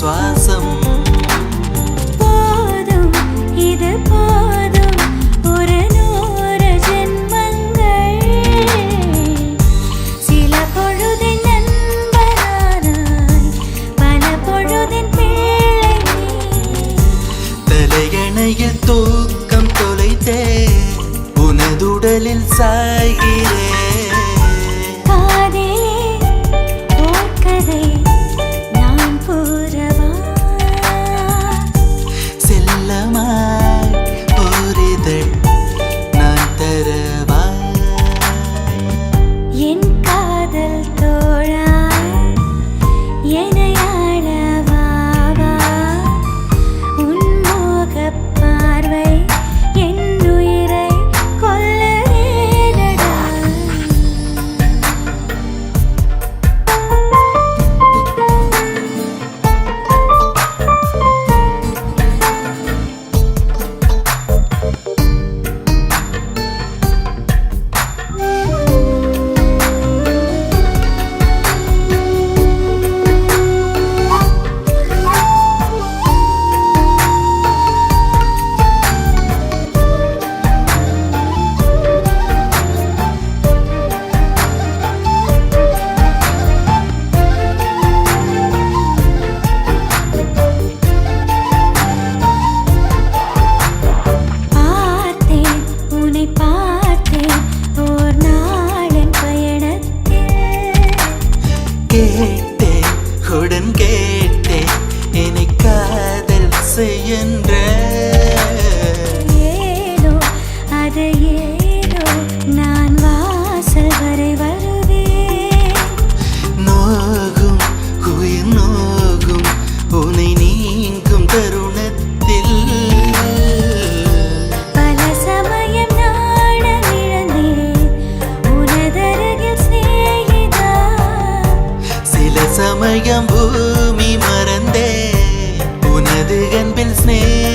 பாசம் போதும் இது போதும் ஒரு நூறு ஜென்மங்கள். சில பொழுதின் நண்பரானாய் பல பொழுதின் பிள்ளை தூக்கம் தொலைத்தே உனதுடலில் சாய்கிறேன் என கேட்டேன் உடன் கேட்டேன் என்னை காதல் செய்கின்ற ஏனோ அது ஏனோ நான் അത് അൻപിൽ സ്നേഹം